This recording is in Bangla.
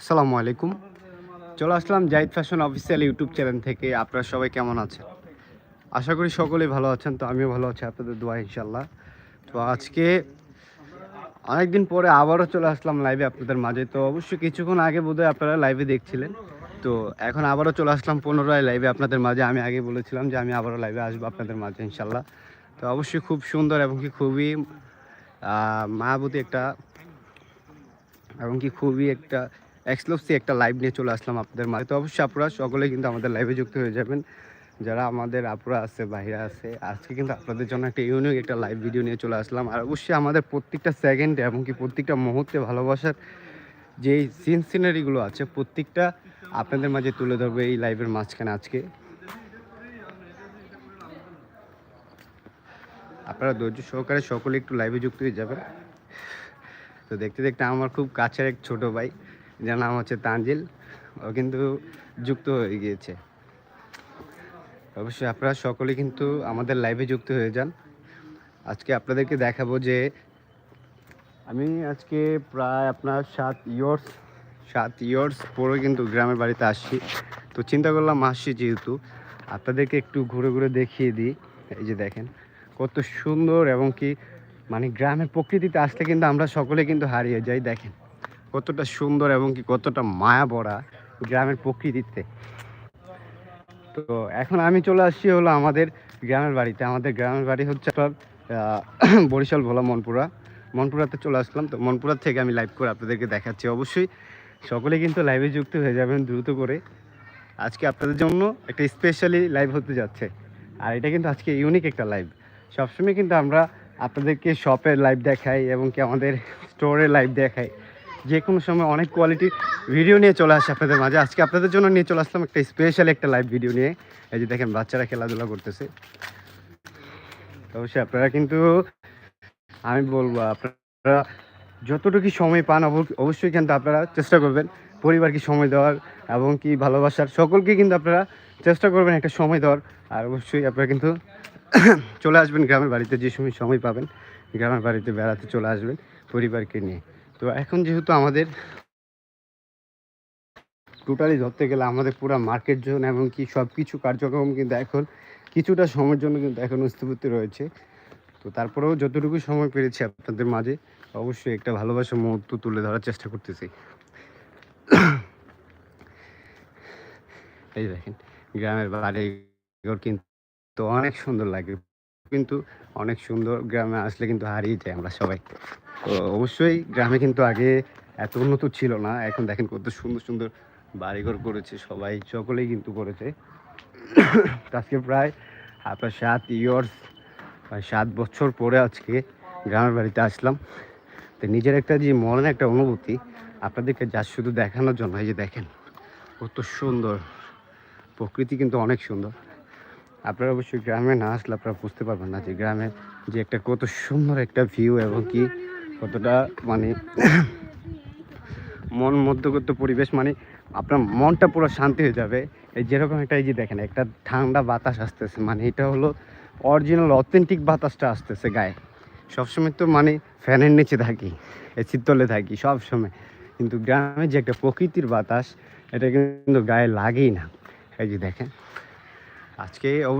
আসসালামু আলাইকুম। চলে আসলাম Zahid fashion official YouTube channel থেকে। আপনারা সবাই কেমন আছেন? আশা করি সকলেই ভালো আছেন, তো আমিও ভালো আছি, আপনাদের দোয়া ইনশাল্লাহ তো আজকে অনেকদিন পরে আবারও চলে আসলাম লাইভে আপনাদের মাঝে। তো অবশ্যই কিছুক্ষণ আগে বোধহয় আপনারা লাইভে দেখছিলেন। তো এখন আবারও চলে আসলাম পুনরায় লাইভে আপনাদের মাঝে। আমি আগে বলেছিলাম যে আমি আবারও লাইভে আসব আপনাদের মাঝে ইনশাল্লাহ তো অবশ্যই খুব সুন্দর এবং কি খুবই মায়াবতী একটা এবং কি খুবই একটা এক্সক্লুসিভ একটা লাইভ নিয়ে চলে আসলাম আপনাদের মাঝে। তো অবশ্যই আপনারা সকলে কিন্তু আমাদের লাইভে যুক্ত হয়ে যাবেন। যারা আমাদের আপুরা আছে বাইরে আছে, আজকে কিন্তু আপনাদের জন্য একটা ইউনিক একটা লাইভ ভিডিও নিয়ে চলে আসলাম। আর অবশ্যই আমাদের প্রত্যেকটা সেকেন্ডে এবং কি প্রত্যেকটা মুহূর্তে ভালোবাসার যে সিন সিনারিগুলো আছে, প্রত্যেকটা আপনাদের মাঝে তুলে ধরবে এই লাইভের মাঝখানে আজকে। আপনারা ধৈর্য সহকারে সকলে একটু লাইভে যুক্ত হয়ে যাবেন। তো দেখতে দেখতে আমার খুব কাছের এক ছোট ভাই, যার নাম হচ্ছে তানজিল। ও কিন্তু যুক্ত হয়ে গিয়েছে। অবশ্যই আপনারা সকলে কিন্তু আমাদের লাইভে যুক্ত হয়ে যান। আজকে আপনাদেরকে দেখাবো যে আমি আজকে প্রায় আপনার সাত ইয়ার্স সাত ইয়ার্স পরে কিন্তু গ্রামের বাড়িতে আসছি। তো চিন্তা করলাম আসছি যেহেতু, আপনাদেরকে একটু ঘুরে ঘুরে দেখিয়ে দিই। এই যে দেখেন, কত সুন্দর এবং কি মানে গ্রামের প্রকৃতিতে আসলে কিন্তু আমরা সকলে কিন্তু হারিয়ে যাই, দেখেন। কতটা সুন্দর এবং কি কতটা মায়া ভরা গ্রামের প্রকৃতিতে। তো এখন আমি চলে আসছি হলো আমাদের গ্রামের বাড়িতে। আমাদের গ্রামের বাড়ি হচ্ছে আপনার বরিশাল ভোলা মনপুরা। মনপুরাতে চলে আসলাম। তো মনপুরা থেকে আমি লাইভ করে আপনাদেরকে দেখাচ্ছি। অবশ্যই সকলে কিন্তু লাইভে যুক্ত হয়ে যাবেন দ্রুত করে। আজকে আপনাদের জন্য একটা স্পেশালি লাইভ হতে যাচ্ছে। আর এটা কিন্তু আজকে ইউনিক একটা লাইভ সবসময় কিন্তু আমরা আপনাদেরকে শপের লাইভ দেখাই এবং কি আমাদের স্টোরে লাইভ দেখাই। যে কোনো সময় অনেক কোয়ালিটির ভিডিও নিয়ে চলে আসে আপনাদের মাঝে। আজকে আপনাদের জন্য নিয়ে চলে আসলাম একটা স্পেশাল একটা লাইভ ভিডিও নিয়ে। এই যে দেখেন, বাচ্চারা খেলাধুলা করতেছে। অবশ্যই আপনারা কিন্তু, আমি বলব আপনারা যতটুকু সময় পান অব- অবশ্যই কিন্তু আপনারা চেষ্টা করবেন পরিবারকে সময় দেওয়ার এবং কি ভালোবাসার। সকলকে কিন্তু আপনারা চেষ্টা করবেন একটা সময় দেওয়ার। আর অবশ্যই আপনারা কিন্তু চলে আসবেন গ্রামের বাড়িতে, যে সময় সময় পাবেন, গ্রামের বাড়িতে বেড়াতে চলে আসবেন পরিবারকে নিয়ে। তো এখন যেহেতু আমাদের টোটালি ধরতে গেলে আমাদের পুরো মার্কেট জোন এবং কি সব কিছু কার্যক্রম কিন্তু এখন কিছুটা সময়ের জন্য কিন্তু এখন স্থবিত রয়েছে। তো তারপরেও যতটুকু সময় পেরেছি আপনাদের মাঝে, অবশ্যই একটা ভালোবাসার মুহূর্ত তুলে ধরার চেষ্টা করতেছি। এই দেখেন, গ্রামের বাড়িঘর কিন্তু অনেক সুন্দর লাগে। কিন্তু অনেক সুন্দর গ্রামে আসলে কিন্তু হারিয়ে যায় আমরা সবাই। তো অবশ্যই গ্রামে কিন্তু আগে এত উন্নত ছিল না, এখন দেখেন কত সুন্দর সুন্দর বাড়িঘর করেছে সবাই, সকলেই কিন্তু করেছে। আজকে প্রায় আপনার সাত ইয়ার্স সাত বছর পরে আজকে গ্রামের বাড়িতে আসলাম। তো নিজের একটা যে মনের একটা অনুভূতি, আপনাদেরকে যা শুধু দেখানোর জন্য, এই যে দেখেন, কত সুন্দর। প্রকৃতি কিন্তু অনেক সুন্দর। আপনারা অবশ্যই গ্রামে না আসলে আপনারা বুঝতে পারবেন না যে গ্রামে যে একটা কত সুন্দর একটা ভিউ এবং কি কতটা মানে মন মধ্যগত পরিবেশ মানে আপনার মনটা পুরো শান্তি হয়ে যাবে। এই যেরকম একটা এই যে দেখেন, একটা ঠান্ডা বাতাস আসতেছে মানে এটা হলো অরিজিনাল অথেন্টিক বাতাসটা আসতেছে গায়ে। সবসময় তো মানে ফ্যানের নিচে থাকি এসির তলে থাকি সব সময় কিন্তু গ্রামে যে একটা প্রকৃতির বাতাস, এটা কিন্তু গায়ে লাগেই না। এই যে দেখেন, আজকে